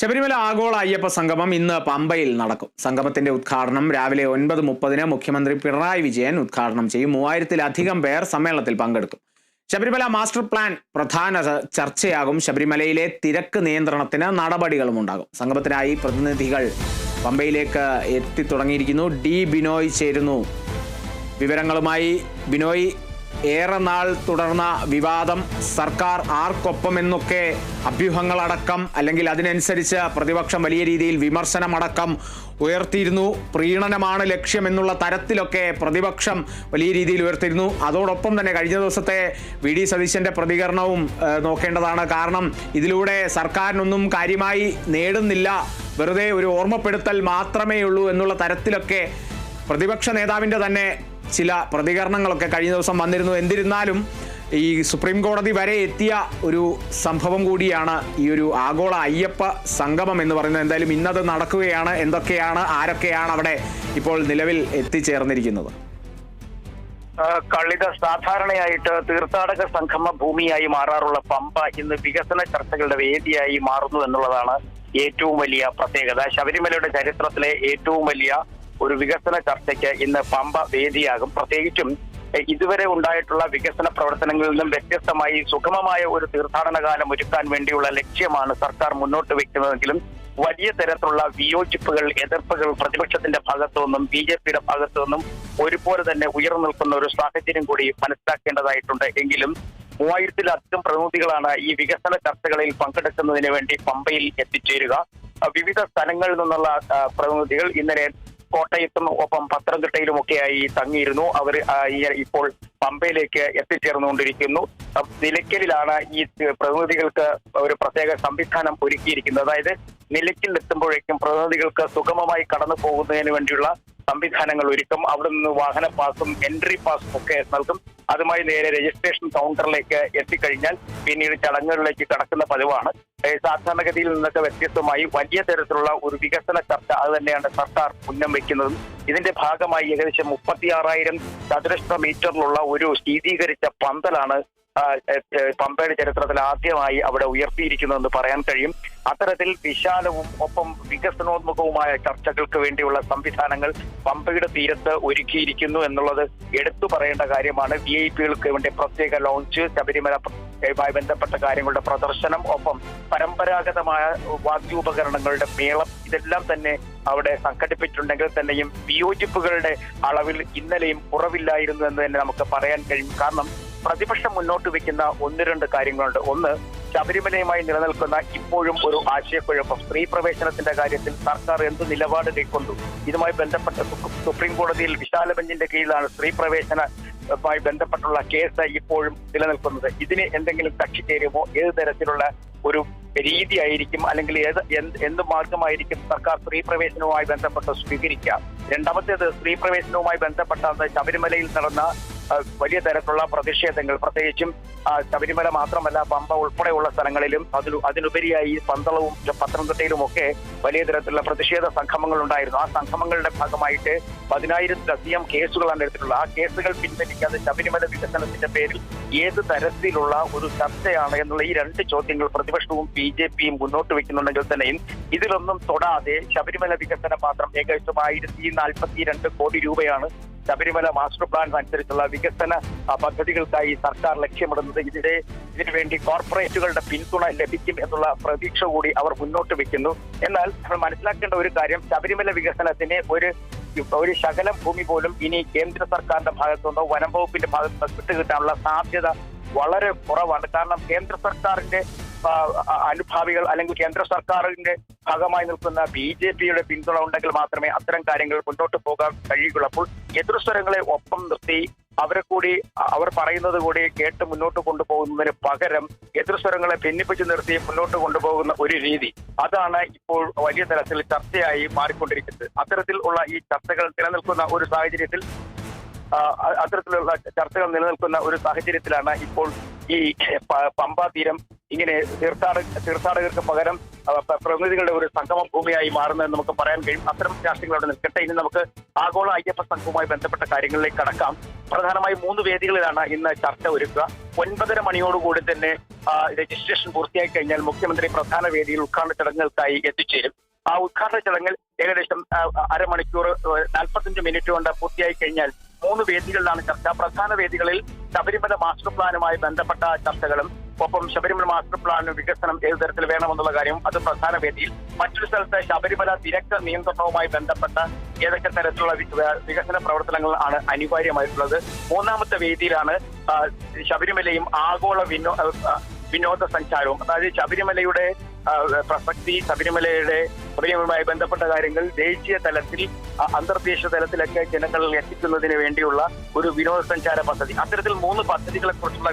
ശബരിമല ആഗോള അയ്യപ്പ സംഗമം ഇന്ന് പമ്പയിൽ നടക്കും. സംഗമത്തിന്റെ ഉദ്ഘാടനം രാവിലെ ഒൻപത് മുപ്പതിന് മുഖ്യമന്ത്രി പിണറായി വിജയൻ ഉദ്ഘാടനം ചെയ്യും. മൂവായിരത്തിലധികം പേർ സമ്മേളനത്തിൽ പങ്കെടുക്കും. ശബരിമല മാസ്റ്റർ പ്ലാൻ പ്രധാന ചർച്ചയാകും. ശബരിമലയിലെ തിരക്ക് നിയന്ത്രണത്തിന് നടപടികളും ഉണ്ടാകും. സംഗമത്തിനായി പ്രതിനിധികൾ പമ്പയിലേക്ക് എത്തിത്തുടങ്ങിയിരിക്കുന്നു ഡി ബിനോയ് ചേരുന്നു. വിവരങ്ങളുമായി ബിനോയ് ഏറെ നാൾ തുടർന്ന വിവാദം സർക്കാർ ആർക്കൊപ്പമെന്നൊക്കെ അഭ്യൂഹങ്ങളടക്കം അല്ലെങ്കിൽ അതിനനുസരിച്ച് പ്രതിപക്ഷം വലിയ രീതിയിൽ വിമർശനമടക്കം ഉയർത്തിയിരുന്നു. പ്രീണനമാണ് ലക്ഷ്യമെന്നുള്ള തരത്തിലൊക്കെ പ്രതിപക്ഷം വലിയ രീതിയിൽ ഉയർത്തിയിരുന്നു. അതോടൊപ്പം തന്നെ കഴിഞ്ഞ ദിവസത്തെ വി ഡി സതീശന്റെ പ്രതികരണവും നോക്കേണ്ടതാണ്. കാരണം ഇതിലൂടെ സർക്കാരിനൊന്നും കാര്യമായി നേടുന്നില്ല. വെറുതെ ഒരു ഓർമ്മപ്പെടുത്തൽ മാത്രമേ ഉള്ളൂ എന്നുള്ള തരത്തിലൊക്കെ പ്രതിപക്ഷ നേതാവിന്റെ തന്നെ ചില പ്രതികരണങ്ങളൊക്കെ കഴിഞ്ഞ ദിവസം വന്നിരുന്നു. എന്നിരുന്നാലും ഈ സുപ്രീം കോടതി വരെ എത്തിയ ഒരു സംഭവം കൂടിയാണ് ഈ ഒരു ആഗോള അയ്യപ്പ സംഗമം എന്ന് പറയുന്നത്. എന്തായാലും ഇന്നത് നടക്കുകയാണ്. എന്തൊക്കെയാണ് ആരൊക്കെയാണ് അവിടെ ഇപ്പോൾ നിലവിൽ എത്തിച്ചേർന്നിരിക്കുന്നത്? കളിത സാധാരണയായിട്ട് തീർത്ഥാടക സംഗമ ഭൂമിയായി മാറാറുള്ള പമ്പ ഇന്ന് വികസന ചർച്ചകളുടെ വേദിയായി മാറുന്നു എന്നുള്ളതാണ് ഏറ്റവും വലിയ പ്രത്യേകത. ശബരിമലയുടെ ചരിത്രത്തിലെ ഏറ്റവും വലിയ ഒരു വികസന ചർച്ചയ്ക്ക് ഇന്ന് പമ്പ വേദിയാകും. പ്രത്യേകിച്ചും ഇതുവരെ ഉണ്ടായിട്ടുള്ള വികസന പ്രവർത്തനങ്ങളിൽ നിന്നും വ്യത്യസ്തമായി സുഗമമായ ഒരു തീർത്ഥാടന കാലം ഒരുക്കാൻ വേണ്ടിയുള്ള ലക്ഷ്യമാണ് സർക്കാർ മുന്നോട്ട് വെക്കുന്നതെങ്കിലും വലിയ തരത്തിലുള്ള വിയോജിപ്പുകൾ എതിർപ്പുകൾ പ്രതിപക്ഷത്തിന്റെ ഭാഗത്തു നിന്നും ബി ജെ പിയുടെ ഭാഗത്തു നിന്നും ഒരുപോലെ തന്നെ ഉയർന്നു നിൽക്കുന്ന ഒരു സാഹചര്യം കൂടി മനസ്സിലാക്കേണ്ടതായിട്ടുണ്ട്. എങ്കിലും മൂവായിരത്തിലധികം പ്രതിനിധികളാണ് ഈ വികസന ചർച്ചകളിൽ പങ്കെടുക്കുന്നതിന് വേണ്ടി പമ്പയിൽ എത്തിച്ചേരുക. വിവിധ സ്ഥലങ്ങളിൽ നിന്നുള്ള പ്രതിനിധികൾ ഇന്നലെ കോട്ടയത്തും ഒപ്പം പത്തനംതിട്ടയിലുമൊക്കെയായി തങ്ങിയിരുന്നു. അവർ ഇപ്പോൾ പമ്പയിലേക്ക് എത്തിച്ചേർന്നുകൊണ്ടിരിക്കുന്നു. നിലയ്ക്കലിലാണ് ഈ പ്രതിനിധികൾക്ക് ഒരു പ്രത്യേക സംവിധാനം ഒരുക്കിയിരിക്കുന്നത്. അതായത് നിലയ്ക്കൽ എത്തുമ്പോഴേക്കും പ്രതിനിധികൾക്ക് സുഗമമായി കടന്നു പോകുന്നതിന് വേണ്ടിയുള്ള സംവിധാനങ്ങൾ ഒരുക്കും. അവിടെ നിന്ന് വാഹന പാസും എൻട്രി പാസും ഒക്കെ നൽകും. അതുമായി നേരെ രജിസ്ട്രേഷൻ കൗണ്ടറിലേക്ക് എത്തിക്കഴിഞ്ഞാൽ പിന്നീട് ചടങ്ങുകളിലേക്ക് കടക്കുന്ന പതിവാണ്. സാധാരണഗതിയിൽ നിന്നൊക്കെ വ്യത്യസ്തമായി വലിയ തരത്തിലുള്ള ഒരു വികസന ചർച്ച അത് തന്നെയാണ് സർക്കാർ ഉന്നം വയ്ക്കുന്നതും ഇതിന്റെ ഭാഗമായി ഏകദേശം മുപ്പത്തിയാറായിരം ചതുരശ്ര മീറ്ററിലുള്ള ഒരു ശീതീകരിച്ച പന്തലാണ് പമ്പയുടെ ചരിത്രത്തിൽ ആദ്യമായി അവിടെ ഉയർത്തിയിരിക്കുന്നതെന്ന് പറയാൻ കഴിയും. അത്തരത്തിൽ വിശാലവും ഒപ്പം വികസനോന്മുഖവുമായ ചർച്ചകൾക്ക് വേണ്ടിയുള്ള സംവിധാനങ്ങൾ പമ്പയുടെ തീരത്ത് ഒരുക്കിയിരിക്കുന്നു എന്നുള്ളത് എടുത്തു പറയേണ്ട കാര്യമാണ്. വി ഐ പികൾക്ക് വേണ്ടി പ്രത്യേക ലോഞ്ച് ശബരിമല യുമായി ബന്ധപ്പെട്ട കാര്യങ്ങളുടെ പ്രദർശനം ഒപ്പം പരമ്പരാഗതമായ വാദ്യോപകരണങ്ങളുടെ മേളം ഇതെല്ലാം തന്നെ അവിടെ സംഘടിപ്പിച്ചിട്ടുണ്ടെങ്കിൽ തന്നെയും വിയോജിപ്പുകളുടെ അളവിൽ ഇന്നലെയും കുറവില്ലായിരുന്നു എന്ന് തന്നെ നമുക്ക് പറയാൻ കഴിയും. കാരണം പ്രതിപക്ഷം മുന്നോട്ട് വെക്കുന്ന ഒന്ന് രണ്ട് കാര്യങ്ങളുണ്ട്. ഒന്ന് ശബരിമലയുമായി നിലനിൽക്കുന്ന ഇപ്പോഴും ഒരു ആശയക്കുഴപ്പം. സ്ത്രീ പ്രവേശനത്തിന്റെ കാര്യത്തിൽ സർക്കാർ എന്ത് നിലപാട് കൈക്കൊണ്ടു? ഇതുമായി ബന്ധപ്പെട്ട സുപ്രീം കോടതിയിൽ വിശാല ബെഞ്ചിന്റെ കീഴിലാണ് സ്ത്രീ പ്രവേശന മായി ബന്ധപ്പെട്ടുള്ള കേസ് ഇപ്പോഴും നിലനിൽക്കുന്നത്. ഇതിന് എന്തെങ്കിലും കക്ഷി ചേരുമോ? ഏത് തരത്തിലുള്ള ഒരു രീതിയായിരിക്കും? അല്ലെങ്കിൽ ഏത് എന്ത് മാർഗമായിരിക്കും സർക്കാർ സ്ത്രീ പ്രവേശനവുമായി ബന്ധപ്പെട്ട് സ്വീകരിക്കുക? രണ്ടാമത്തേത് സ്ത്രീ പ്രവേശനവുമായി ബന്ധപ്പെട്ട ശബരിമലയിൽ നടന്ന വലിയ തരത്തിലുള്ള പ്രതിഷേധങ്ങൾ പ്രത്യേകിച്ചും ശബരിമല മാത്രമല്ല പമ്പ ഉൾപ്പെടെയുള്ള സ്ഥലങ്ങളിലും അതിലു അതിനുപരിയായി പന്തളവും പത്തനംതിട്ടയിലും ഒക്കെ വലിയ തരത്തിലുള്ള പ്രതിഷേധ സംഗമങ്ങൾ ഉണ്ടായിരുന്നു ആ സംഗമങ്ങളുടെ ഭാഗമായിട്ട് പതിനായിരത്തിലധികം കേസുകളാണ് എടുത്തിട്ടുള്ളത്. ആ കേസുകൾ പിൻവലിക്കാതെ ശബരിമല വികസനത്തിന്റെ പേരിൽ ഏത് തരത്തിലുള്ള ഒരു ചർച്ചയാണ് എന്നുള്ള ഈ രണ്ട് ചോദ്യങ്ങൾ പ്രതിപക്ഷവും ബി ജെ പിയും മുന്നോട്ട് വെക്കുന്നുണ്ടെങ്കിൽ തന്നെയും ഇതിലൊന്നും തൊടാതെ ശബരിമല വികസനം മാത്രം ഏകദേശം ആയിരത്തി നാൽപ്പത്തി രണ്ട് കോടി രൂപയാണ് ശബരിമല മാസ്റ്റർ പ്ലാൻ അനുസരിച്ചുള്ള വികസന പദ്ധതികൾക്കായി സർക്കാർ ലക്ഷ്യമിടുന്നത്. ഇതിനെ ഇതിനു ഇതിനുവേണ്ടി കോർപ്പറേറ്റുകളുടെ പിന്തുണ ലഭിക്കും എന്നുള്ള പ്രതീക്ഷ കൂടി അവർ മുന്നോട്ട് വെക്കുന്നു. എന്നാൽ നമ്മൾ മനസ്സിലാക്കേണ്ട ഒരു കാര്യം ശബരിമല വികസനത്തിന് ഒരു ഒരു ശകലം ഭൂമി പോലും ഇനി കേന്ദ്ര സർക്കാരിന്റെ ഭാഗത്തുനിന്നോ വനം വകുപ്പിന്റെ ഭാഗത്തുനിന്നോ വിട്ടുകിട്ടാനുള്ള സാധ്യത വളരെ കുറവാണ്. കാരണം കേന്ദ്ര സർക്കാരിന്റെ അനുഭാവികൾ അല്ലെങ്കിൽ കേന്ദ്ര സർക്കാരിന്റെ ഭാഗമായി നിൽക്കുന്ന ബി ജെ പിയുടെ പിന്തുണ ഉണ്ടെങ്കിൽ മാത്രമേ അത്തരം കാര്യങ്ങൾ മുന്നോട്ട് പോകാൻ കഴിയുകയുള്ളൂ. അപ്പോൾ എതിർസ്വരങ്ങളെ ഒപ്പം നിർത്തി അവരെ കൂടി അവർ പറയുന്നത് കൂടി കേട്ട് മുന്നോട്ട് കൊണ്ടുപോകുന്നതിന് പകരം എതിർസ്വരങ്ങളെ ഭിന്നിപ്പിച്ച് നിർത്തി മുന്നോട്ട് കൊണ്ടുപോകുന്ന ഒരു രീതി. അതാണ് ഇപ്പോൾ വലിയ തരത്തിൽ ചർച്ചയായി മാറിക്കൊണ്ടിരിക്കുന്നത്. അത്തരത്തിൽ ഉള്ള ഈ ചർച്ചകൾ നിലനിൽക്കുന്ന ഒരു സാഹചര്യത്തിൽ അത്തരത്തിലുള്ള ചർച്ചകൾ നിലനിൽക്കുന്ന ഒരു സാഹചര്യത്തിലാണ് ഇപ്പോൾ ഈ പമ്പ തീരം ഇങ്ങനെ തീർത്ഥാടക തീർത്ഥാടകർക്ക് പകരം പ്രതിനിധികളുടെ ഒരു സംഗമ ഭൂമിയായി മാറുന്നതെന്ന് നമുക്ക് പറയാൻ കഴിയും. അത്തരം രാഷ്ട്രീയങ്ങൾ അവിടെ നിൽക്കട്ടെ. ഇനി നമുക്ക് ആഗോള അയ്യപ്പ സംഘവുമായി ബന്ധപ്പെട്ട കാര്യങ്ങളിലേക്ക് കടക്കാം. പ്രധാനമായും മൂന്ന് വേദികളിലാണ് ഇന്ന് ചർച്ച ഒരുക്കുക. ഒൻപതര മണിയോടുകൂടി തന്നെ രജിസ്ട്രേഷൻ പൂർത്തിയാക്കി കഴിഞ്ഞാൽ മുഖ്യമന്ത്രി പ്രധാന വേദിയിൽ ഉദ്ഘാടന ചടങ്ങുകൾക്കായി എത്തിച്ചേരും. ആ ഉദ്ഘാടന ചടങ്ങിൽ ഏകദേശം അരമണിക്കൂർ നാൽപ്പത്തഞ്ച് മിനിറ്റ് കൊണ്ട് പൂർത്തിയായി കഴിഞ്ഞാൽ മൂന്ന് വേദികളിലാണ് ചർച്ച. പ്രധാന വേദികളിൽ ശബരിമല മാസ്റ്റർ പ്ലാനുമായി ബന്ധപ്പെട്ട ചർച്ചകളും ഒപ്പം ശബരിമല മാസ്റ്റർ പ്ലാൻ വികസനം ഏത് തരത്തിൽ വേണമെന്നുള്ള കാര്യം അത് പ്രധാന വേദിയിൽ. മറ്റൊരു സ്ഥലത്ത് ശബരിമല തിരക്ക് നിയന്ത്രണവുമായി ബന്ധപ്പെട്ട ഏതൊക്കെ തരത്തിലുള്ള വികസന പ്രവർത്തനങ്ങൾ ആണ് അനിവാര്യമായിട്ടുള്ളത്. മൂന്നാമത്തെ വേദിയിലാണ് ശബരിമലയും ആഗോള വിനോ വിനോദസഞ്ചാരവും അതായത് ശബരിമലയുടെ പ്രസക്തി ശബരിമലയുടെ ശബരിമലയുമായി ബന്ധപ്പെട്ട കാര്യങ്ങൾ ദേശീയ തലത്തിൽ അന്തർദേശീയ തലത്തിലൊക്കെ ജനങ്ങളിൽ എത്തിക്കുന്നതിന് വേണ്ടിയുള്ള ഒരു വിനോദസഞ്ചാര പദ്ധതി. അത്തരത്തിൽ മൂന്ന് പദ്ധതികളെ കുറിച്ചുള്ള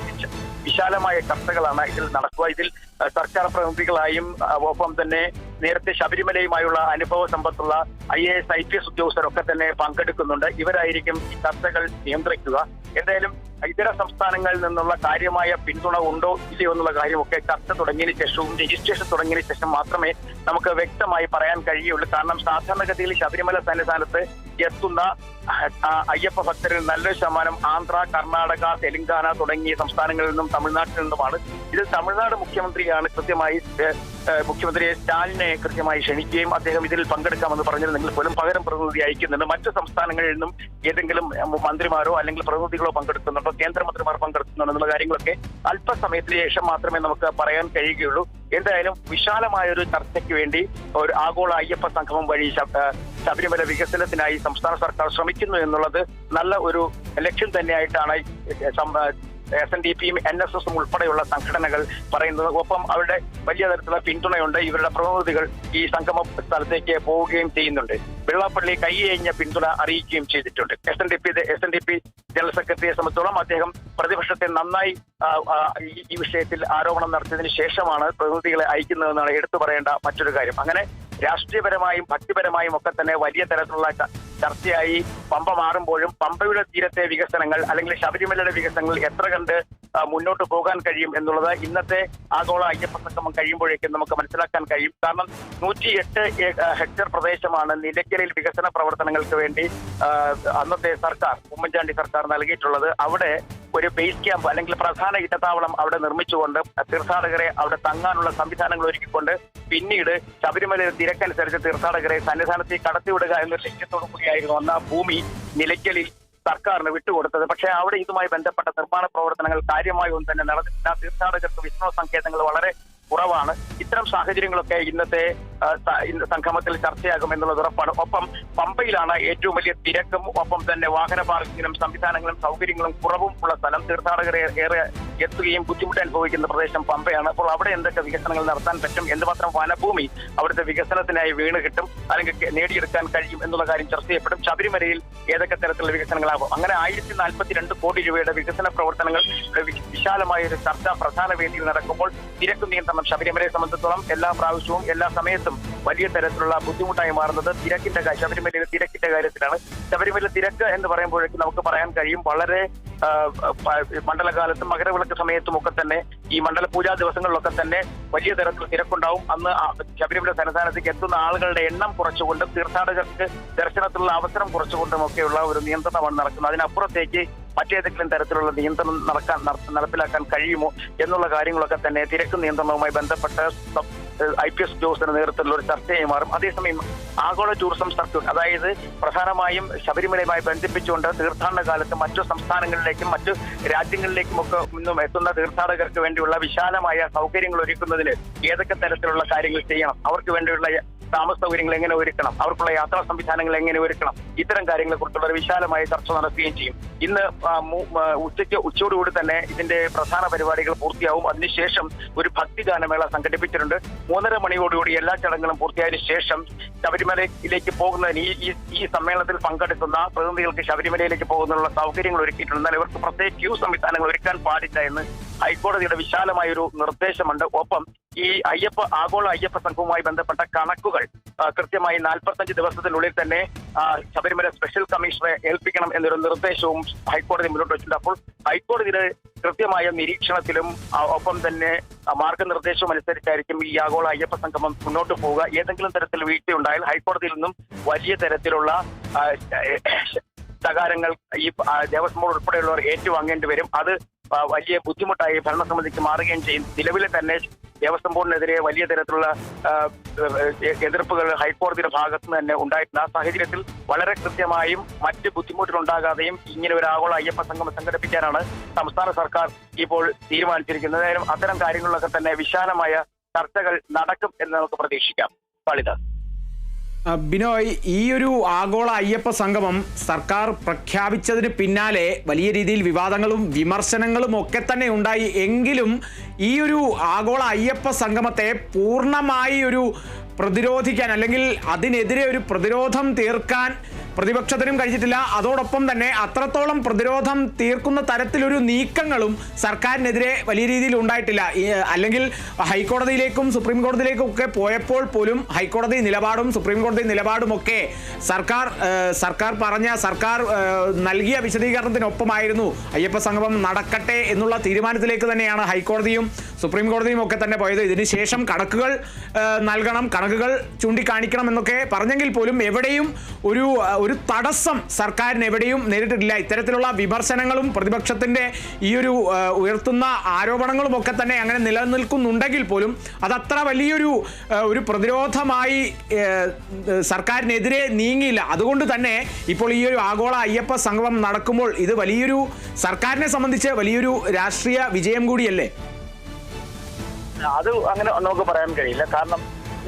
വിശാലമായ ചർച്ചകളാണ് ഇതിൽ നടക്കുക. ഇതിൽ സർക്കാർ പ്രതിനിധികളായും ഒപ്പം തന്നെ നേരത്തെ ശബരിമലയുമായുള്ള അനുഭവ സമ്പത്തുള്ള I A S I P S ഉദ്യോഗസ്ഥരൊക്കെ തന്നെ പങ്കെടുക്കുന്നുണ്ട്. ഇവരായിരിക്കും ഈ ചർച്ചകൾ നിയന്ത്രിക്കുക. എന്തായാലും ഇതര സംസ്ഥാനങ്ങളിൽ നിന്നുള്ള കാര്യമായ പിന്തുണ ഉണ്ടോ ഇല്ലയോ എന്നുള്ള കാര്യമൊക്കെ ചർച്ച തുടങ്ങിയതിനു ശേഷവും രജിസ്ട്രേഷൻ തുടങ്ങിയതിനു ശേഷം മാത്രമേ നമുക്ക് വ്യക്തമായി പറയാൻ കഴിയുള്ളൂ കാരണം സാധാരണഗതിയിൽ ശബരിമല സന്നിധാനത്ത് എത്തുന്ന അയ്യപ്പ ഭക്തരിൽ നല്ലൊരു ശതമാനം ആന്ധ്ര കർണാടക തെലങ്കാന തുടങ്ങിയ സംസ്ഥാനങ്ങളിൽ നിന്നും തമിഴ്നാട്ടിൽ നിന്നുമാണ്. ഇതിൽ തമിഴ്നാട് മുഖ്യമന്ത്രിയാണ് കൃത്യമായി മുഖ്യമന്ത്രി സ്റ്റാലിനെ കൃത്യമായി ക്ഷണിക്കുകയും അദ്ദേഹം ഇതിൽ പങ്കെടുക്കാമെന്ന് പറഞ്ഞിരുന്നെങ്കിൽ പോലും പകരം പ്രതിനിധി അയക്കുന്നുണ്ട്. മറ്റു സംസ്ഥാനങ്ങളിൽ നിന്നും ഏതെങ്കിലും മന്ത്രിമാരോ അല്ലെങ്കിൽ പ്രതിനിധികളോ പങ്കെടുക്കുന്നുണ്ടോ? കേന്ദ്രമന്ത്രിമാർ പങ്കെടുക്കുന്നുണ്ടോ? എന്നുള്ള കാര്യങ്ങളൊക്കെ അല്പസമയത്തിന് ശേഷം മാത്രമേ നമുക്ക് പറയാൻ കഴിയുകയുള്ളൂ. എന്തായാലും വിശാലമായ ഒരു ചർച്ചയ്ക്ക് വേണ്ടി ഒരു ആഗോള അയ്യപ്പ സംഗമം വഴി ശബരിമല വികസനത്തിനായി സംസ്ഥാന സർക്കാർ ശ്രമിക്കുന്നു എന്നുള്ളത് നല്ല ഒരു ലക്ഷ്യം തന്നെയായിട്ടാണ് എസ് എൻ ഡി പിയും എൻ എസ് എസും ഉൾപ്പെടെയുള്ള സംഘടനകൾ പറയുന്നത്. ഒപ്പം അവരുടെ വലിയ തരത്തിലുള്ള പിന്തുണയുണ്ട്. ഇവരുടെ പ്രതിനിധികൾ ഈ സംഗമ സ്ഥലത്തേക്ക് പോവുകയും ചെയ്യുന്നുണ്ട്. വെള്ളാപ്പള്ളി കൈയഴിഞ്ഞ പിന്തുണ അറിയിക്കുകയും ചെയ്തിട്ടുണ്ട്. S N D P S N D P general സെക്രട്ടറിയെ സംബന്ധിച്ചോളം അദ്ദേഹം പ്രതിപക്ഷത്തെ നന്നായി ഈ- വിഷയത്തിൽ ആരോപണം നടത്തിയതിനു ശേഷമാണ് പ്രതിനിധികളെ അയക്കുന്നതെന്നാണ് എടുത്തു പറയേണ്ട മറ്റൊരു കാര്യം. അങ്ങനെ രാഷ്ട്രീയപരമായും ഭക്തിപരമായും ഒക്കെ തന്നെ വലിയ തരത്തിലുള്ള ചർച്ചയായി. പമ്പ മാറുമ്പോഴും പമ്പയുടെ തീരത്തെ വികസനങ്ങൾ അല്ലെങ്കിൽ ശബരിമലയുടെ വികസനങ്ങൾ എത്ര കണ്ട് മുന്നോട്ട് പോകാൻ കഴിയും എന്നുള്ളത് ഇന്നത്തെ ആഗോള അയ്യപ്പ സംഗമം കഴിയുമ്പോഴേക്കും നമുക്ക് മനസ്സിലാക്കാൻ കഴിയും. കാരണം നൂറ്റി എട്ട് ഹെക്ടർ പ്രദേശമാണ് നിലയ്ക്കലിൽ വികസന പ്രവർത്തനങ്ങൾക്ക് വേണ്ടി അന്നത്തെ സർക്കാർ ഉമ്മൻചാണ്ടി സർക്കാർ നൽകിയിട്ടുള്ളത്. അവിടെ ഒരു ബേസ് ക്യാമ്പ് അല്ലെങ്കിൽ പ്രധാന ഇടത്താവളം അവിടെ നിർമ്മിച്ചുകൊണ്ട് തീർത്ഥാടകരെ അവിടെ തങ്ങാനുള്ള സംവിധാനങ്ങൾ ഒരുക്കിക്കൊണ്ട് പിന്നീട് ശബരിമല തിരക്കനുസരിച്ച് തീർത്ഥാടകരെ സന്നിധാനത്തേക്ക് കടത്തിവിടുക എന്ന ലക്ഷ്യത്തോടു കൂടിയായിരുന്നു അന്ന് ഭൂമി നിലയ്ക്കലിൽ സർക്കാരിന് വിട്ടുകൊടുത്തത്. പക്ഷേ അവിടെ ഇതുമായി ബന്ധപ്പെട്ട നിർമ്മാണ പ്രവർത്തനങ്ങൾ കാര്യമായി ഒന്നും തന്നെ നടന്നിട്ടില്ല. തീർത്ഥാടകർക്ക് വിഷ്ണു സങ്കേതങ്ങൾ വളരെ കുറവാണ്. ഇത്തരം സാഹചര്യങ്ങളൊക്കെ ഇന്നത്തെ സംഗമത്തിൽ ചർച്ചയാകും എന്നുള്ളത് ഉറപ്പാണ്. ഒപ്പം പമ്പയിലാണ് ഏറ്റവും വലിയ തിരക്കും. ഒപ്പം തന്നെ വാഹന പാർക്കിങ്ങിനും സംവിധാനങ്ങളും സൗകര്യങ്ങളും കുറവും ഉള്ള സ്ഥലം. തീർത്ഥാടകരെ ഏറെ എത്തുകയും ബുദ്ധിമുട്ട് അനുഭവിക്കുന്ന പ്രദേശം പമ്പയാണ്. അപ്പോൾ അവിടെ എന്തൊക്കെ വികസനങ്ങൾ നടത്താൻ പറ്റും? എന്തുമാത്രം വനഭൂമി അവിടുത്തെ വികസനത്തിനായി വീണ് കിട്ടും? അല്ലെങ്കിൽ നേടിയെടുക്കാൻ കഴിയും എന്നുള്ള കാര്യം ചർച്ച ചെയ്യപ്പെടും. ശബരിമലയിൽ ഏതൊക്കെ തരത്തിലുള്ള വികസനങ്ങളാകും? അങ്ങനെ ആയിരത്തി നാൽപ്പത്തിരണ്ട് കോടി രൂപയുടെ വികസന പ്രവർത്തനങ്ങൾ വിശാലമായ ഒരു ചർച്ച പ്രധാന വേദിയിൽ നടക്കുമ്പോൾ തിരക്ക് നിയന്ത്രണം ശബരിമലയെ സംബന്ധിച്ചിടത്തോളം എല്ലാ പ്രാവശ്യവും എല്ലാ സമയത്തും വലിയ തരത്തിലുള്ള ബുദ്ധിമുട്ടായി മാറുന്നത് തിരക്കിന്റെ ശബരിമലയിലെ തിരക്കിന്റെ കാര്യത്തിലാണ്. ശബരിമല തിരക്ക് എന്ന് പറയുമ്പോഴേക്കും നമുക്ക് പറയാൻ കഴിയും വളരെ മണ്ഡലകാലത്തും മകരവിളക്ക് സമയത്തും ഒക്കെ തന്നെ ഈ മണ്ഡല പൂജാ ദിവസങ്ങളിലൊക്കെ തന്നെ വലിയ തരത്തിൽ തിരക്കുണ്ടാവും. അന്ന് ശബരിമല സന്നിധാനത്തേക്ക് എത്തുന്ന ആളുകളുടെ എണ്ണം കുറച്ചുകൊണ്ടും തീർത്ഥാടകർക്ക് ദർശനത്തിലുള്ള അവസരം കുറച്ചുകൊണ്ടും ഒക്കെയുള്ള ഒരു നിയന്ത്രണമാണ് നടക്കുന്നത്. അതിനപ്പുറത്തേക്ക് മറ്റേതെങ്കിലും തരത്തിലുള്ള നിയന്ത്രണം നടക്കാൻ നടപ്പിലാക്കാൻ കഴിയുമോ എന്നുള്ള കാര്യങ്ങളൊക്കെ തന്നെ തിരക്ക് നിയന്ത്രണവുമായി ബന്ധപ്പെട്ട് ഐ പി എസ് ഉദ്യോഗസ്ഥന്റെ നേതൃത്വത്തിലുള്ള ഒരു ചർച്ചയായി മാറും. അതേസമയം ആഗോള ടൂറിസം സർക്യൂട്ട് അതായത് പ്രധാനമായും ശബരിമലയുമായി ബന്ധിപ്പിച്ചുകൊണ്ട് തീർത്ഥാടന കാലത്ത് മറ്റു സംസ്ഥാനങ്ങളിലേക്കും മറ്റു രാജ്യങ്ങളിലേക്കും ഒക്കെ നിന്നും എത്തുന്ന തീർത്ഥാടകർക്ക് വേണ്ടിയുള്ള വിശാലമായ സൗകര്യങ്ങൾ ഒരുക്കുന്നതിന് ഏതൊക്കെ തരത്തിലുള്ള കാര്യങ്ങൾ ചെയ്യണം? അവർക്ക് വേണ്ടിയുള്ള താമസ സൗകര്യങ്ങൾ എങ്ങനെ ഒരുക്കണം? അവർക്കുള്ള യാത്രാ സംവിധാനങ്ങൾ എങ്ങനെ ഒരുക്കണം? ഇത്തരം കാര്യങ്ങളെ കുറിച്ചുള്ള ഒരു വിശാലമായ ചർച്ച നടത്തുകയും ചെയ്യും. ഇന്ന് ഉച്ചയ്ക്ക് ഉച്ചയോടുകൂടി തന്നെ ഇതിന്റെ പ്രധാന പരിപാടികൾ പൂർത്തിയാവും. അതിനുശേഷം ഒരു ഭക്തിഗാനമേള സംഘടിപ്പിച്ചിട്ടുണ്ട്. മൂന്നര മണിയോടുകൂടി എല്ലാ ചടങ്ങുകളും പൂർത്തിയായതിനു ശേഷം ശബരിമലയിലേക്ക് പോകുന്നതിന് ഈ- ഈ സമ്മേളനത്തിൽ പങ്കെടുക്കുന്ന പ്രതിനിധികൾക്ക് ശബരിമലയിലേക്ക് പോകുന്നതിനുള്ള സൗകര്യങ്ങൾ ഒരുക്കിയിട്ടുണ്ട്. എന്നാൽ ഇവർക്ക് പ്രത്യേക ക്യൂ സംവിധാനങ്ങൾ ഒരുക്കാൻ പാടില്ല എന്ന് ഹൈക്കോടതിയുടെ വിശാലമായ ഒരു നിർദ്ദേശമുണ്ട്. ഒപ്പം ഈ അയ്യപ്പ ആഗോള അയ്യപ്പ സംഘവുമായി ബന്ധപ്പെട്ട കണക്കുകൾ കൃത്യമായി നാൽപ്പത്തഞ്ച് ദിവസത്തിനുള്ളിൽ തന്നെ ശബരിമല സ്പെഷ്യൽ കമ്മീഷണറെ ഏൽപ്പിക്കണം എന്നൊരു നിർദ്ദേശവും ഹൈക്കോടതി മുന്നോട്ട് വെച്ചിട്ടുണ്ട്. അപ്പോൾ ഹൈക്കോടതിയുടെ കൃത്യമായ നിരീക്ഷണത്തിലും ഒപ്പം തന്നെ മാർഗനിർദ്ദേശവും അനുസരിച്ചായിരിക്കും ഈ ആഗോള അയ്യപ്പ സംഗമം മുന്നോട്ട് പോവുക. ഏതെങ്കിലും തരത്തിൽ വീഴ്ചയുണ്ടായാൽ ഹൈക്കോടതിയിൽ നിന്നും വലിയ തരത്തിലുള്ള ശകാരങ്ങൾ ഈ ദേവസ്വം ബോർഡ് ഉൾപ്പെടെയുള്ളവർ ഏറ്റുവാങ്ങേണ്ടി വരും. അത് വലിയ ബുദ്ധിമുട്ടായി ഭരണസമിതിക്ക് മാറുകയും ചെയ്യും. നിലവിലെ തന്നെ ദേവസ്വം ബോർഡിനെതിരെ വലിയ തരത്തിലുള്ള എതിർപ്പുകൾ ഹൈക്കോടതിയുടെ ഭാഗത്ത് തന്നെ ഉണ്ടായിട്ടുണ്ട്. ആ സാഹചര്യത്തിൽ വളരെ കൃത്യമായും മറ്റ് ബുദ്ധിമുട്ടുകളുണ്ടാകാതെയും ഇങ്ങനെ ഒരു ആഗോള അയ്യപ്പ സംഗമം സംഘടിപ്പിക്കാനാണ് സംസ്ഥാന സർക്കാർ ഇപ്പോൾ തീരുമാനിച്ചിരിക്കുന്നത്. അത്തരം കാര്യങ്ങളിലൊക്കെ തന്നെ വിശാലമായ ചർച്ചകൾ നടക്കും എന്ന് നമുക്ക് പ്രതീക്ഷിക്കാം. ആ, ബിനോയ് ഈ ഒരു ആഗോള അയ്യപ്പ സംഗമം സർക്കാർ പ്രഖ്യാപിച്ചതിന് പിന്നാലെ വലിയ രീതിയിൽ വിവാദങ്ങളും വിമർശനങ്ങളും ഒക്കെ തന്നെ ഉണ്ടായി. എങ്കിലും ഈ ഒരു ആഗോള അയ്യപ്പ സംഗമത്തെ പൂർണമായി ഒരു പ്രതിരോധിക്കാൻ അല്ലെങ്കിൽ അതിനെതിരെ ഒരു പ്രതിരോധം തീർക്കാൻ പ്രതിപക്ഷത്തിനും കഴിച്ചിട്ടില്ല അതോടൊപ്പം തന്നെ അത്രത്തോളം പ്രതിരോധം തീർക്കുന്ന തരത്തിലൊരു നീക്കങ്ങളും സർക്കാരിനെതിരെ വലിയ രീതിയിൽ ഉണ്ടായിട്ടില്ല. അല്ലെങ്കിൽ ഹൈക്കോടതിയിലേക്കും സുപ്രീം കോടതിയിലേക്കും ഒക്കെ പോയപ്പോൾ പോലും ഹൈക്കോടതി നിലപാടും സുപ്രീം കോടതി നിലപാടും ഒക്കെ സർക്കാർ സർക്കാർ പറഞ്ഞ സർക്കാർ നൽകിയ വിശദീകരണത്തിനൊപ്പമായിരുന്നു. അയ്യപ്പ സംഗമം നടക്കട്ടെ എന്നുള്ള തീരുമാനത്തിലേക്ക് തന്നെയാണ് ഹൈക്കോടതിയും സുപ്രീം കോടതിയും ഒക്കെ തന്നെ പോയത്. ഇതിനുശേഷം കണക്കുകൾ നൽകണം കണക്കുകൾ ചൂണ്ടിക്കാണിക്കണം എന്നൊക്കെ പറഞ്ഞെങ്കിൽ പോലും എവിടെയും ഒരു ഒരു തടസ്സം സർക്കാരിന് എവിടെയും നേരിട്ടിട്ടില്ല. ഇത്തരത്തിലുള്ള വിമർശനങ്ങളും പ്രതിപക്ഷത്തിന്റെ ഈ ഒരു ഉയർത്തുന്ന ആരോപണങ്ങളും ഒക്കെ തന്നെ അങ്ങനെ നിലനിൽക്കുന്നുണ്ടെങ്കിൽ പോലും അതത്ര വലിയൊരു ഒരു പ്രതിരോധമായി സർക്കാരിനെതിരെ നീങ്ങിയില്ല. അതുകൊണ്ട് തന്നെ ഇപ്പോൾ ഈ ഒരു ആഗോള അയ്യപ്പ സംഗമം നടക്കുമ്പോൾ ഇത് വലിയൊരു സർക്കാരിനെ സംബന്ധിച്ച് വലിയൊരു രാഷ്ട്രീയ വിജയം കൂടിയല്ലേ? അത് അങ്ങനെ നമുക്ക് പറയാൻ കഴിയില്ല. കാരണം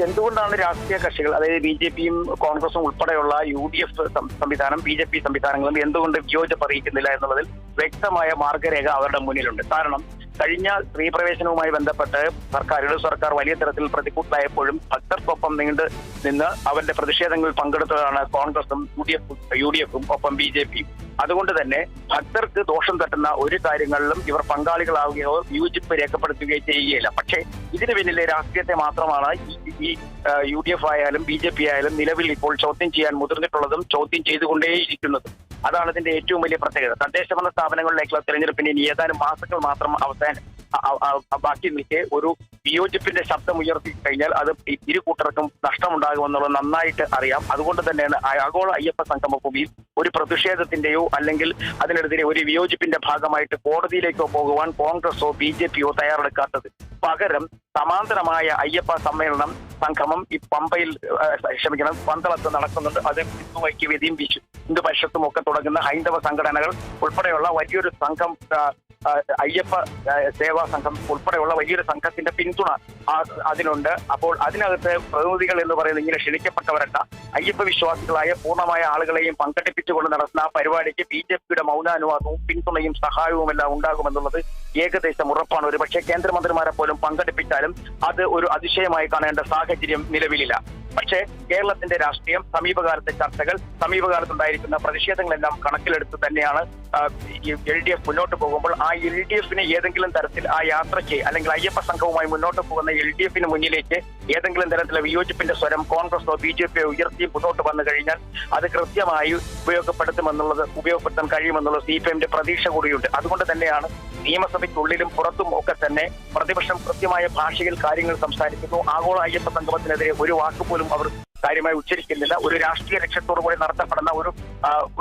എന്തുകൊണ്ടാണ് രാഷ്ട്രീയ കക്ഷികൾ അതായത് ബി ജെ പിയും കോൺഗ്രസും ഉൾപ്പെടെയുള്ള യു ഡി എഫ് സംവിധാനം ബി ജെ പി സംവിധാനങ്ങളും എന്തുകൊണ്ട് വിയോജിപ്പ് അറിയിക്കുന്നില്ല എന്നുള്ളതിൽ വ്യക്തമായ മാർഗരേഖ അവരുടെ മുന്നിലുണ്ട്. കാരണം കഴിഞ്ഞ സ്ത്രീ പ്രവേശനവുമായി ബന്ധപ്പെട്ട് സർക്കാർ ഇടതു സർക്കാർ വലിയ തരത്തിൽ പ്രതികൂട്ടിലായപ്പോഴും ഭക്തർക്കൊപ്പം നീണ്ട് നിന്ന് അവരുടെ പ്രതിഷേധങ്ങളിൽ പങ്കെടുത്തതാണ് കോൺഗ്രസും യു ഡി എഫും യു ഡി എഫും ഒപ്പം ബി ജെ പിയും. അതുകൊണ്ട് തന്നെ ഭക്തർക്ക് ദോഷം തട്ടുന്ന ഒരു കാര്യങ്ങളിലും ഇവർ പങ്കാളികളാവുകയോ യോജിപ്പ് രേഖപ്പെടുത്തുകയോ ചെയ്യുകയില്ല. പക്ഷേ ഇതിനു പിന്നിലെ രാഷ്ട്രീയത്തെ മാത്രമാണ് ഈ- യു ഡി എഫ് ആയാലും ബി ജെ പി ആയാലും നിലവിൽ ഇപ്പോൾ ചോദ്യം ചെയ്യാൻ മുതിർന്നിട്ടുള്ളതും ചോദ്യം ചെയ്തുകൊണ്ടേയിരിക്കുന്നതും. അതാണ് ഇതിന്റെ ഏറ്റവും വലിയ പ്രത്യേകത. തദ്ദേശ ഭരണ സ്ഥാപനങ്ങളിലേക്കുള്ള തെരഞ്ഞെടുപ്പിന് ഇനി ഏതാനും മാസങ്ങൾ മാത്രം അവസാനം ബാക്കി നിൽക്കെ ഒരു വിയോജിപ്പിന്റെ ശബ്ദം ഉയർത്തി കഴിഞ്ഞാൽ അത് ഇരു കൂട്ടർക്കും നഷ്ടമുണ്ടാകുമെന്നുള്ളത് നന്നായിട്ട് അറിയാം. അതുകൊണ്ട് തന്നെയാണ് ആഗോള അയ്യപ്പ സംഗമ ഭൂമിയിൽ ഒരു പ്രതിഷേധത്തിന്റെയോ അല്ലെങ്കിൽ അതിനെതിരെ ഒരു വിയോജിപ്പിന്റെ ഭാഗമായിട്ട് കോടതിയിലേക്കോ പോകുവാൻ കോൺഗ്രസോ ബി ജെ പിയോ തയ്യാറെടുക്കാത്തത്. പകരം സമാന്തരമായ അയ്യപ്പ സമ്മേളനം സംഗമം ഈ പമ്പയിൽ ക്ഷമിക്കണം പന്തളത്ത് നടക്കുന്നുണ്ട്. അത് ഹിന്ദു ഐക്യവേദിയും വിശു. ഹിന്ദു പരിഷത്തും ഒക്കെ തുടങ്ങുന്ന ഹൈന്ദവ സംഘടനകൾ ഉൾപ്പെടെയുള്ള വലിയൊരു സംഘം അയ്യപ്പ സേവാ സംഘം ഉൾപ്പെടെയുള്ള വലിയൊരു സംഘത്തിന്റെ പിന്തുണ അതിനുണ്ട്. അപ്പോൾ അതിനകത്ത് പ്രതിനിധികൾ എന്ന് പറയുന്നത് ഇങ്ങനെ ക്ഷണിക്കപ്പെട്ടവരല്ല. അയ്യപ്പ വിശ്വാസികളായ പൂർണമായ ആളുകളെയും പങ്കെടുപ്പിച്ചുകൊണ്ട് നടത്തുന്ന ആ പരിപാടിക്ക് ബി ജെ പിയുടെ മൗനാനുവാദവും പിന്തുണയും സഹായവും എല്ലാം ഉണ്ടാകുമെന്നുള്ളത് ഏകദേശം ഉറപ്പാണ്. ഒരു പക്ഷേ കേന്ദ്രമന്ത്രിമാരെ പോലും പങ്കെടുപ്പിച്ചാലും അത് ഒരു അതിശയമായി കാണേണ്ട സാഹചര്യം നിലവിലില്ല. പക്ഷേ കേരളത്തിന്റെ രാഷ്ട്രീയം സമീപകാലത്തെ ചർച്ചകൾ സമീപകാലത്തുണ്ടായിരിക്കുന്ന പ്രതിഷേധങ്ങളെല്ലാം കണക്കിലെടുത്ത് തന്നെയാണ് എൽ ഡി എഫ് മുന്നോട്ട് പോകുമ്പോൾ ആ എൽ ഡി എഫിന് ഏതെങ്കിലും തരത്തിൽ ആ യാത്രയ്ക്ക് അല്ലെങ്കിൽ അയ്യപ്പ സംഘവുമായി മുന്നോട്ട് പോകുന്ന എൽ ഡി എഫിന് മുന്നിലേക്ക് ഏതെങ്കിലും തരത്തിലെ വിയോജിപ്പിന്റെ സ്വരം കോൺഗ്രസോ ബി ജെ പിയോ ഉയർത്തി മുന്നോട്ട് വന്നു കഴിഞ്ഞാൽ അത് കൃത്യമായി ഉപയോഗപ്പെടുത്തുമെന്നുള്ളത് ഉപയോഗപ്പെടുത്താൻ കഴിയുമെന്നുള്ളത് സി പി എമ്മിന്റെ പ്രതീക്ഷ കൂടിയുണ്ട്. അതുകൊണ്ട് തന്നെയാണ് നിയമസഭയ്ക്കുള്ളിലും പുറത്തും ഒക്കെ തന്നെ പ്രതിപക്ഷം കൃത്യമായ ഭാഷയിൽ കാര്യങ്ങൾ സംസാരിക്കുന്നു. ആഗോള അയ്യപ്പ സംഗമത്തിനെതിരെ ഒരു വാക്കുപോലും അവർ കാര്യമായി ഉച്ചരിക്കുന്നില്ല. ഒരു രാഷ്ട്രീയ ലക്ഷ്യത്തോടു കൂടി നടത്തപ്പെടുന്ന ഒരു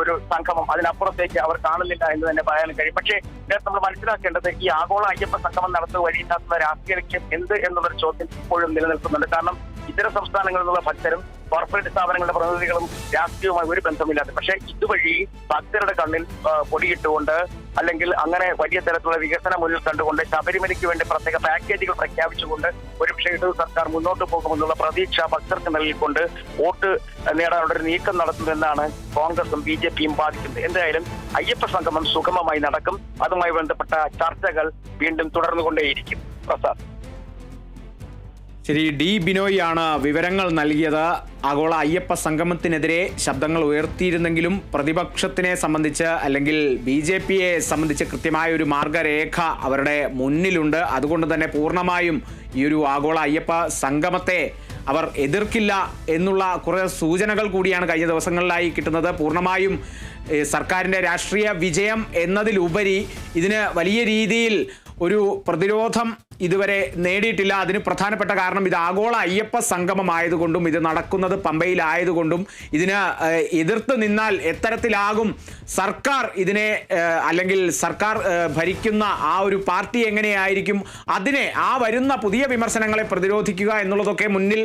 ഒരു സംഗമം അതിനപ്പുറത്തേക്ക് അവർ കാണുന്നില്ല എന്ന് തന്നെ പറയാൻ കഴിയും. പക്ഷേ ഇതിനകത്ത് നമ്മൾ മനസ്സിലാക്കേണ്ടത് ഈ ആഗോള അയ്യപ്പ സംഗമം നടത്തുക വഴിയില്ലാത്ത രാഷ്ട്രീയ ലക്ഷ്യം എന്ത് എന്നുള്ളൊരു ചോദ്യം ഇപ്പോഴും നിലനിൽക്കുന്നുണ്ട്. കാരണം ഇതര സംസ്ഥാനങ്ങളിൽ നിന്നുള്ള ഭക്തരും കോർപ്പറേറ്റ് സ്ഥാപനങ്ങളുടെ പ്രതിനിധികളും രാഷ്ട്രീയവുമായി ഒരു ബന്ധമില്ലാത്ത പക്ഷേ ഇതുവഴി ഭക്തരുടെ കണ്ണിൽ പൊടിയിട്ടുകൊണ്ട് അല്ലെങ്കിൽ അങ്ങനെ വലിയ തരത്തിലുള്ള വികസന മുന്നിൽ കണ്ടുകൊണ്ട് ശബരിമലയ്ക്ക് വേണ്ടി പ്രത്യേക പാക്കേജുകൾ പ്രഖ്യാപിച്ചുകൊണ്ട് ഒരുപക്ഷെ ഇടതു സർക്കാർ മുന്നോട്ട് പോകുമെന്നുള്ള പ്രതീക്ഷ ഭക്തർക്ക് നൽകിക്കൊണ്ട് വോട്ട് നേടാനുള്ള ഒരു നീക്കം നടത്തുമെന്നാണ് കോൺഗ്രസും ബി ജെ പിയും ബാധിക്കുന്നത് എന്തായാലും അയ്യപ്പ സംഗമം സുഗമമായി നടക്കും. അതുമായി ബന്ധപ്പെട്ട ചർച്ചകൾ വീണ്ടും തുടർന്നുകൊണ്ടേയിരിക്കും. പ്രസാദ്. ശരി ഡി ബിനോയ് ആണ് വിവരങ്ങൾ നൽകിയത്. ആഗോള അയ്യപ്പ സംഗമത്തിനെതിരെ ശബ്ദങ്ങൾ ഉയർത്തിയിരുന്നെങ്കിലും പ്രതിപക്ഷത്തിനെ സംബന്ധിച്ച് അല്ലെങ്കിൽ ബി ജെ പിയെ സംബന്ധിച്ച് കൃത്യമായ ഒരു മാർഗരേഖ അവരുടെ മുന്നിലുണ്ട്. അതുകൊണ്ട് തന്നെ പൂർണമായും ഈ ഒരു ആഗോള അയ്യപ്പ സംഗമത്തെ അവർ എതിർക്കില്ല എന്നുള്ള കുറേ സൂചനകൾ കൂടിയാണ് കഴിഞ്ഞ ദിവസങ്ങളിലായി കിട്ടുന്നത്. പൂർണമായും സർക്കാരിന്റെ രാഷ്ട്രീയ വിജയം എന്നതിലുപരി ഇതിന് വലിയ രീതിയിൽ ഒരു പ്രതിരോധം ഇതുവരെ നേടിയിട്ടില്ല. അതിന് പ്രധാനപ്പെട്ട കാരണം ഇത് ആഗോള അയ്യപ്പ സംഗമമായതുകൊണ്ടും ഇത് നടക്കുന്നത് പമ്പയിലായതുകൊണ്ടും ഇതിന് എതിർത്ത് നിന്നാൽ എത്തരത്തിലാകും. സർക്കാർ ഇതിനെ അല്ലെങ്കിൽ സർക്കാർ ഭരിക്കുന്ന ആ ഒരു പാർട്ടി എങ്ങനെയായിരിക്കും അതിനെ ആ വരുന്ന പുതിയ വിമർശനങ്ങളെ പ്രതിരോധിക്കുക എന്നുള്ളതൊക്കെ മുന്നിൽ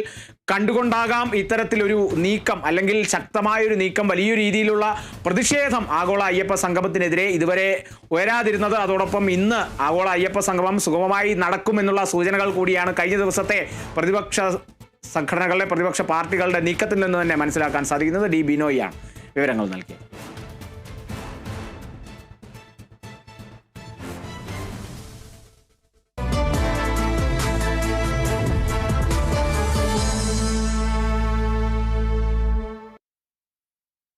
കണ്ടുകൊണ്ടാകാം ഇത്തരത്തിലൊരു നീക്കം അല്ലെങ്കിൽ ശക്തമായൊരു നീക്കം വലിയ രീതിയിലുള്ള പ്രതിഷേധം ആഗോള അയ്യപ്പ സംഗമത്തിനെതിരെ ഇതുവരെ ഉയരാതിരുന്നത്. അതോടൊപ്പം ഇന്ന് ആഗോള അയ്യപ്പ സംഗമം സുഗമമായി നടക്കുമെന്നുള്ള സൂചനകൾ കൂടിയാണ് കഴിഞ്ഞ ദിവസത്തെ പ്രതിപക്ഷ സംഘടനകളുടെ പ്രതിപക്ഷ പാർട്ടികളുടെ നീക്കത്തിൽ നിന്ന് തന്നെ മനസ്സിലാക്കാൻ സാധിക്കുന്നത് ഡി ബിനോയിയാണ്. വിവരങ്ങൾ നൽകിയത്